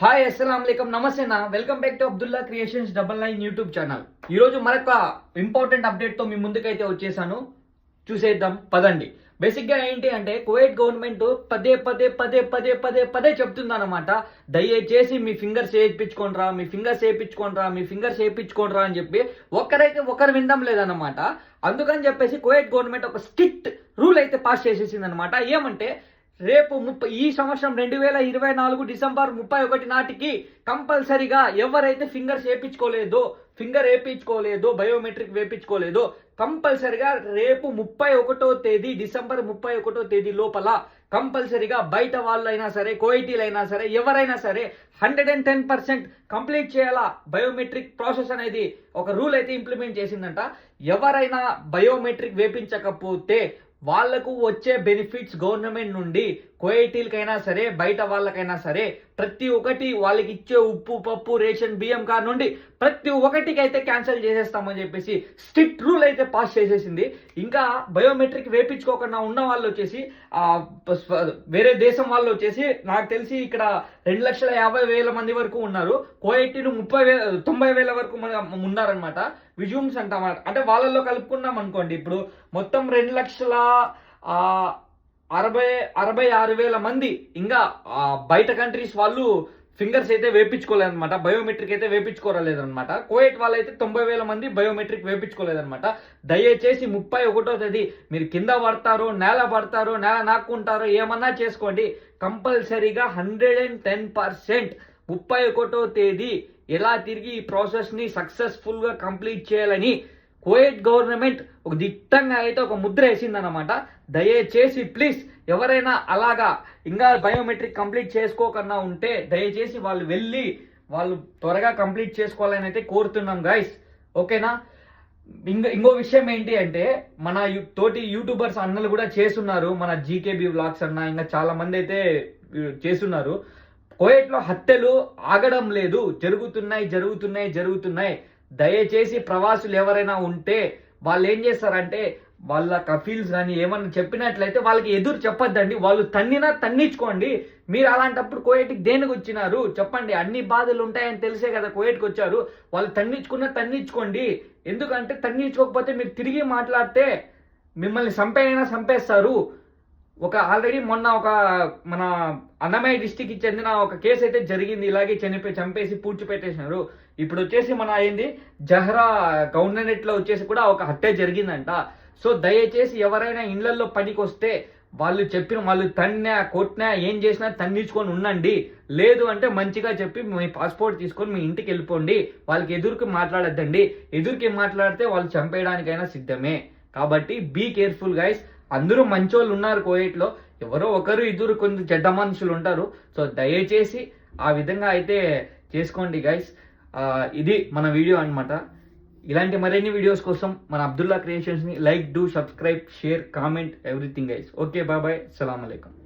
Hi అస్సలం నమస్తే నా. Welcome back to Abdullah creations double nine YouTube channel. ఈ రోజు మరొక ఇంపార్టెంట్ అప్డేట్తో మీ ముందుకైతే వచ్చేసాను. చూసేద్దాం పదండి. బేసిక్గా ఏంటి అంటే కువైట్ గవర్నమెంట్ పదే పదే పదే పదే పదే పదే చెప్తుందన్నమాట. దయచేసి మీ ఫింగర్స్ వేయించుకోండిరా మీ ఫింగర్స్ వేయించుకోండిరా మీ ఫింగర్స్ వేయించుకోండిరా అని చెప్పి ఒక్కరైతే ఒకరు వినడం లేదన్నమాట. అందుకని చెప్పేసి కువైట్ గవర్నమెంట్ ఒక స్ట్రిక్ట్ రూల్ అయితే పాస్ చేసేసింది అనమాట ఏమంటే రేపు ముప్పై ఈ సంవత్సరం రెండు వేల ఇరవై నాలుగు డిసెంబర్ ముప్పై ఒకటి నాటికి కంపల్సరీగా ఎవరైతే ఫింగర్స్ వేయించుకోలేదో ఫింగర్ వేయించుకోలేదో బయోమెట్రిక్ వేయించుకోలేదో కంపల్సరిగా రేపు ముప్పై ఒకటో తేదీ డిసెంబర్ ముప్పై ఒకటో తేదీ లోపల కంపల్సరీగా బయట వాళ్ళైనా సరే కోయిటీలైనా సరే ఎవరైనా సరే hundred and ten percent complete చేయాలా? బయోమెట్రిక్ ప్రాసెస్ అనేది ఒక రూల్ అయితే ఇంప్లిమెంట్ చేసిందంట. ఎవరైనా బయోమెట్రిక్ వేపించకపోతే వాళ్ళకు వచ్చే బెనిఫిట్స్ గవర్నమెంట్ నుండి కోయటీలకైనా సరే బయట వాళ్ళకైనా సరే ప్రతి ఒక్కటి వాళ్ళకి ఇచ్చే ఉప్పు పప్పు రేషన్ బియ్యం కార్డు నుండి ప్రతి ఒక్కటికి అయితే క్యాన్సిల్ చేసేస్తామని చెప్పేసి స్ట్రిక్ట్ రూల్ అయితే పాస్ చేసేసింది. ఇంకా బయోమెట్రిక్ వేపించుకోకుండా ఉన్న వాళ్ళు వచ్చేసి వేరే దేశం వాళ్ళు వచ్చేసి నాకు తెలిసి ఇక్కడ రెండు లక్షల యాభై వేల మంది వరకు ఉన్నారు. కోయటీలు ముప్పై వేల తొంభై వేల వరకు ఉన్నారనమాట విజూమ్స్ అంటాం అంటే వాళ్ళల్లో కలుపుకున్నాం అనుకోండి ఇప్పుడు మొత్తం రెండు లక్షల అరవై అరవై ఆరు వేల మంది ఇంకా బయట కంట్రీస్ వాళ్ళు ఫింగర్స్ అయితే వేపించుకోలేదన్నమాట బయోమెట్రిక్ అయితే వేపించుకోరలేదనమాట కోయట్ వాళ్ళు అయితే తొంభై వేల మంది బయోమెట్రిక్ వేపించుకోలేదన్నమాట. దయచేసి ముప్పై ఒకటో తేదీ మీరు కింద పడతారు నేల పడతారు నేల నాక్కుంటారో ఏమన్నా చేసుకోండి. కంపల్సరీగా హండ్రెడ్ అండ్ టెన్ పర్సెంట్ ముప్పై ఒకటో తేదీ ఎలా తిరిగి ఈ ప్రాసెస్ని సక్సెస్ఫుల్గా కంప్లీట్ చేయాలని కువైట్ గవర్నమెంట్ ఒక దిట్టంగా అయితే ఒక ముద్ర వేసిందనమాట దయచేసి ప్లీజ్ ఎవరైనా అలాగా ఇంకా బయోమెట్రిక్ కంప్లీట్ చేసుకోకుండా ఉంటే దయచేసి వాళ్ళు వెళ్ళి వాళ్ళు త్వరగా కంప్లీట్ చేసుకోవాలని అయితే కోరుతున్నాం గైస్ ఓకేనా? ఇంకో ఇంకో విషయం ఏంటి అంటే మన తోటి యూట్యూబర్స్ అన్నలు కూడా చేస్తున్నారు. మన జీకేబీ వ్లాగ్స్ అన్న ఇంకా చాలా మంది అయితే చేస్తున్నారు. కోయట్లో హత్యలు ఆగడం లేదు. జరుగుతున్నాయి జరుగుతున్నాయి జరుగుతున్నాయి. దయచేసి ప్రవాసులు ఎవరైనా ఉంటే వాళ్ళు ఏం చేస్తారంటే వాళ్ళ కఫీల్స్ కానీ ఏమన్నా చెప్పినట్లయితే వాళ్ళకి ఎదురు చెప్పొద్దండి. వాళ్ళు తన్నినా తన్నించుకోండి మీరు అలాంటప్పుడు కోయటికి దేనికి వచ్చినారు? చెప్పండి. అన్ని బాధలు ఉంటాయని తెలిసే కదా కోయటికి వచ్చారు. వాళ్ళు తన్నించుకున్నా తన్నించుకోండి ఎందుకంటే తన్నించుకోకపోతే మీరు తిరిగి మాట్లాడితే మిమ్మల్ని చంపేయైనా చంపేస్తారు. ఒక ఆల్రెడీ మొన్న ఒక మన అన్నమయ్య డిస్టిక్ చెందిన ఒక కేసు అయితే జరిగింది. ఇలాగే చనిపోయి చంపేసి పూడ్చిపెట్టేసినారు ఇప్పుడు వచ్చేసి మన అయింది జహ్రా గవర్నరేట్లో వచ్చేసి కూడా ఒక హత్య జరిగిందంట. సో దయచేసి ఎవరైనా ఇళ్ళలో పనికి వస్తే వాళ్ళు చెప్పిన వాళ్ళు తన్నా కొట్టినా ఏం చేసినా తన్నించుకొని ఉండండి. లేదు అంటే మంచిగా చెప్పి మీ పాస్పోర్ట్ తీసుకొని మీ ఇంటికి వెళ్ళిపోండి. వాళ్ళకి ఎదురుకి మాట్లాడద్దండి. ఎదురుకి మాట్లాడితే వాళ్ళు చంపేయడానికైనా సిద్ధమే. కాబట్టి బీ కేర్ఫుల్ గైస్ అందరూ మంచోళ్ళు ఉన్నారు కోయేట్లో. ఎవరో ఒకరు ఇద్దరు కొంచెం చెడ్డ మనుషులు ఉంటారు. సో దయచేసి ఆ విధంగా అయితే చేసుకోండి గైస్ ఇది మన వీడియో అన్నమాట. ఇలాంటి మరిన్ని వీడియోస్ కోసం మన Abdullah క్రియేషన్స్ని like do subscribe share comment everything guys okay బాబాయ్ బాయ్ అయికం